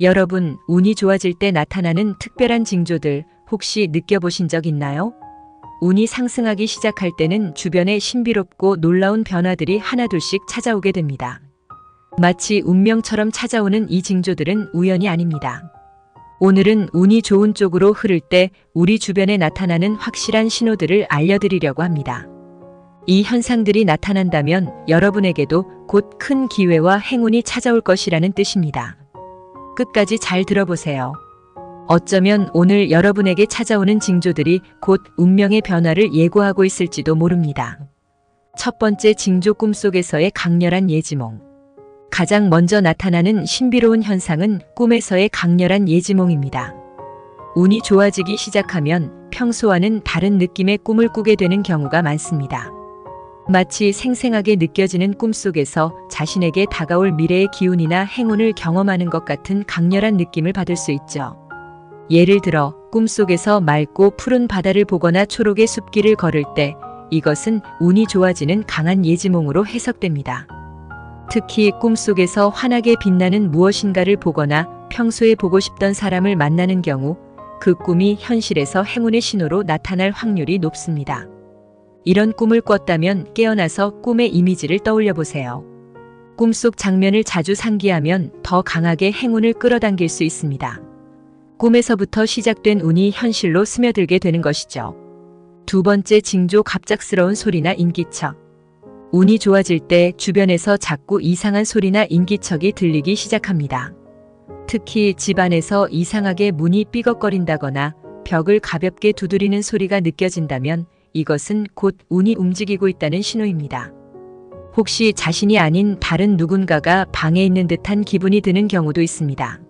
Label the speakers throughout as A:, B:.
A: 여러분, 운이 좋아질 때 나타나는 특별한 징조들 혹시 느껴보신 적 있나요? 운이 상승하기 시작할 때는 주변에 신비롭고 놀라운 변화들이 하나둘씩 찾아오게 됩니다. 마치 운명처럼 찾아오는 이 징조들은 우연이 아닙니다. 오늘은 운이 좋은 쪽으로 흐를 때 우리 주변에 나타나는 확실한 신호들을 알려드리려고 합니다. 이 현상들이 나타난다면 여러분에게도 곧 큰 기회와 행운이 찾아올 것이라는 뜻입니다. 끝까지 잘 들어보세요. 어쩌면 오늘 여러분에게 찾아오는 징조들이 곧 운명의 변화를 예고하고 있을지도 모릅니다. 첫 번째 징조 꿈속에서의 강렬한 예지몽. 가장 먼저 나타나는 신비로운 현상은 꿈에서의 강렬한 예지몽입니다. 운이 좋아지기 시작하면 평소와는 다른 느낌의 꿈을 꾸게 되는 경우가 많습니다. 마치 생생하게 느껴지는 꿈속에서 자신에게 다가올 미래의 기운이나 행운을 경험하는 것 같은 강렬한 느낌을 받을 수 있죠. 예를 들어 꿈속에서 맑고 푸른 바다를 보거나 초록의 숲길을 걸을 때 이것은 운이 좋아지는 강한 예지몽으로 해석됩니다. 특히 꿈속에서 환하게 빛나는 무엇인가를 보거나 평소에 보고 싶던 사람을 만나는 경우 그 꿈이 현실에서 행운의 신호로 나타날 확률이 높습니다. 이런 꿈을 꿨다면 깨어나서 꿈의 이미지를 떠올려 보세요. 꿈속 장면을 자주 상기하면 더 강하게 행운을 끌어당길 수 있습니다. 꿈에서부터 시작된 운이 현실로 스며들게 되는 것이죠. 두 번째 징조 갑작스러운 소리나 인기척. 운이 좋아질 때 주변에서 자꾸 이상한 소리나 인기척이 들리기 시작합니다. 특히 집안에서 이상하게 문이 삐걱거린다거나 벽을 가볍게 두드리는 소리가 느껴진다면 이것은 곧 운이 움직이고 있다는 신호입니다. 혹시 자신이 아닌 다른 누군가가 방에 있는 듯한 기분이 드는 경우도 있습니다.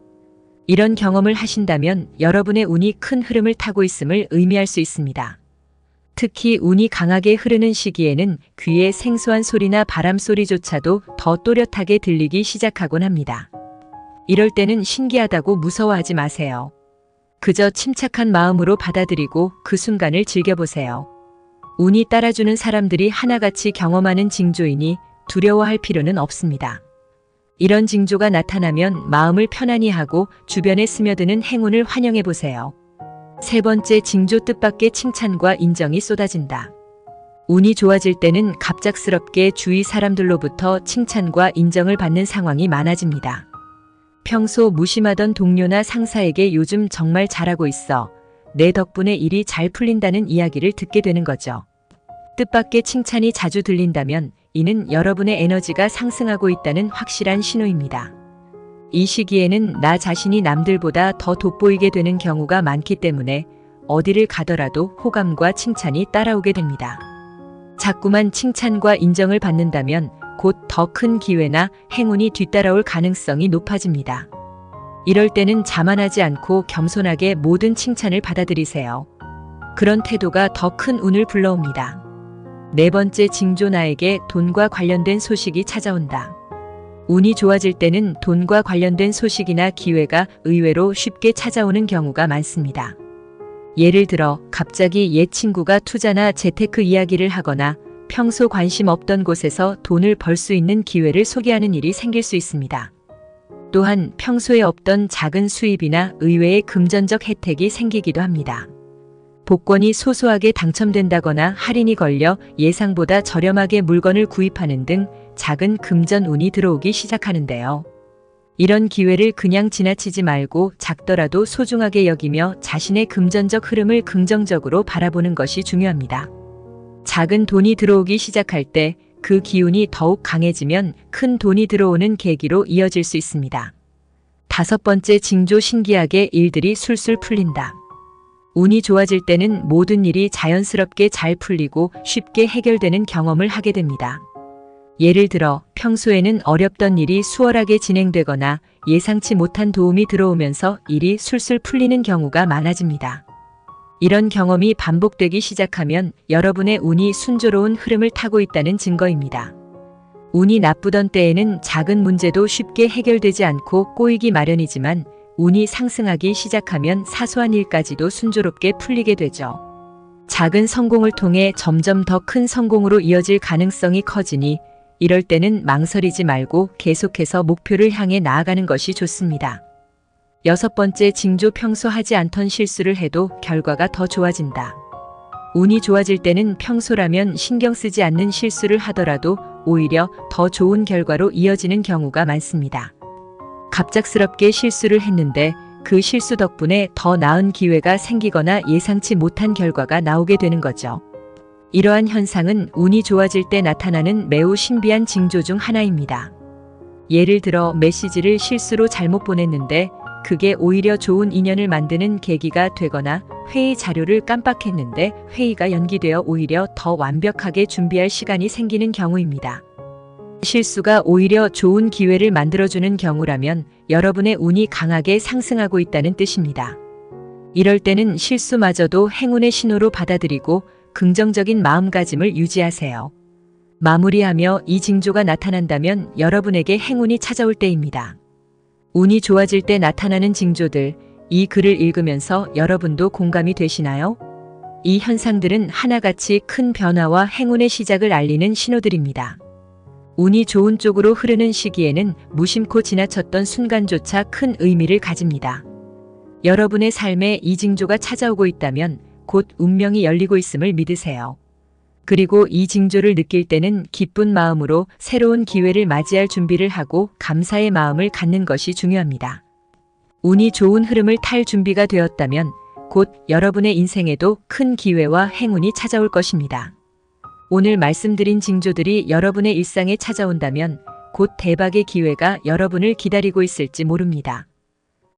A: 이런 경험을 하신다면 여러분의 운이 큰 흐름을 타고 있음을 의미할 수 있습니다. 특히 운이 강하게 흐르는 시기에는 귀에 생소한 소리나 바람 소리조차도 더 또렷하게 들리기 시작하곤 합니다. 이럴 때는 신기하다고 무서워하지 마세요. 그저 침착한 마음으로 받아들이고 그 순간을 즐겨보세요. 운이 따라주는 사람들이 하나같이 경험하는 징조이니 두려워할 필요는 없습니다. 이런 징조가 나타나면 마음을 편안히 하고 주변에 스며드는 행운을 환영해 보세요. 세 번째 징조 뜻밖의 칭찬과 인정이 쏟아진다. 운이 좋아질 때는 갑작스럽게 주위 사람들로부터 칭찬과 인정을 받는 상황이 많아집니다. 평소 무심하던 동료나 상사에게 요즘 정말 잘하고 있어. 내 덕분에 일이 잘 풀린다는 이야기를 듣게 되는 거죠. 뜻밖의 칭찬이 자주 들린다면 이는 여러분의 에너지가 상승하고 있다는 확실한 신호입니다. 이 시기에는 나 자신이 남들보다 더 돋보이게 되는 경우가 많기 때문에 어디를 가더라도 호감과 칭찬이 따라오게 됩니다. 자꾸만 칭찬과 인정을 받는다면 곧 더 큰 기회나 행운이 뒤따라올 가능성이 높아집니다. 이럴 때는 자만하지 않고 겸손하게 모든 칭찬을 받아들이세요. 그런 태도가 더 큰 운을 불러옵니다. 네 번째 징조 나에게 돈과 관련된 소식이 찾아온다. 운이 좋아질 때는 돈과 관련된 소식이나 기회가 의외로 쉽게 찾아오는 경우가 많습니다. 예를 들어 갑자기 옛 친구가 투자나 재테크 이야기를 하거나 평소 관심 없던 곳에서 돈을 벌 수 있는 기회를 소개하는 일이 생길 수 있습니다. 또한 평소에 없던 작은 수입이나 의외의 금전적 혜택이 생기기도 합니다. 복권이 소소하게 당첨된다거나 할인이 걸려 예상보다 저렴하게 물건을 구입하는 등 작은 금전 운이 들어오기 시작하는데요. 이런 기회를 그냥 지나치지 말고 작더라도 소중하게 여기며 자신의 금전적 흐름을 긍정적으로 바라보는 것이 중요합니다. 작은 돈이 들어오기 시작할 때 그 기운이 더욱 강해지면 큰 돈이 들어오는 계기로 이어질 수 있습니다. 다섯 번째 징조 신기하게 일들이 술술 풀린다. 운이 좋아질 때는 모든 일이 자연스럽게 잘 풀리고 쉽게 해결되는 경험을 하게 됩니다. 예를 들어 평소에는 어렵던 일이 수월하게 진행되거나 예상치 못한 도움이 들어오면서 일이 술술 풀리는 경우가 많아집니다. 이런 경험이 반복되기 시작하면 여러분의 운이 순조로운 흐름을 타고 있다는 증거입니다. 운이 나쁘던 때에는 작은 문제도 쉽게 해결되지 않고 꼬이기 마련이지만 운이 상승하기 시작하면 사소한 일까지도 순조롭게 풀리게 되죠. 작은 성공을 통해 점점 더 큰 성공으로 이어질 가능성이 커지니 이럴 때는 망설이지 말고 계속해서 목표를 향해 나아가는 것이 좋습니다. 여섯 번째 징조 평소 하지 않던 실수를 해도 결과가 더 좋아진다. 운이 좋아질 때는 평소라면 신경 쓰지 않는 실수를 하더라도 오히려 더 좋은 결과로 이어지는 경우가 많습니다. 갑작스럽게 실수를 했는데 그 실수 덕분에 더 나은 기회가 생기거나 예상치 못한 결과가 나오게 되는 거죠. 이러한 현상은 운이 좋아질 때 나타나는 매우 신비한 징조 중 하나입니다. 예를 들어 메시지를 실수로 잘못 보냈는데 그게 오히려 좋은 인연을 만드는 계기가 되거나 회의 자료를 깜빡했는데 회의가 연기되어 오히려 더 완벽하게 준비할 시간이 생기는 경우입니다. 실수가 오히려 좋은 기회를 만들어주는 경우라면 여러분의 운이 강하게 상승하고 있다는 뜻입니다. 이럴 때는 실수마저도 행운의 신호로 받아들이고 긍정적인 마음가짐을 유지하세요. 마무리하며 이 징조가 나타난다면 여러분에게 행운이 찾아올 때입니다. 운이 좋아질 때 나타나는 징조들, 이 글을 읽으면서 여러분도 공감이 되시나요? 이 현상들은 하나같이 큰 변화와 행운의 시작을 알리는 신호들입니다. 운이 좋은 쪽으로 흐르는 시기에는 무심코 지나쳤던 순간조차 큰 의미를 가집니다. 여러분의 삶에 이 징조가 찾아오고 있다면 곧 운명이 열리고 있음을 믿으세요. 그리고 이 징조를 느낄 때는 기쁜 마음으로 새로운 기회를 맞이할 준비를 하고 감사의 마음을 갖는 것이 중요합니다. 운이 좋은 흐름을 탈 준비가 되었다면 곧 여러분의 인생에도 큰 기회와 행운이 찾아올 것입니다. 오늘 말씀드린 징조들이 여러분의 일상에 찾아온다면 곧 대박의 기회가 여러분을 기다리고 있을지 모릅니다.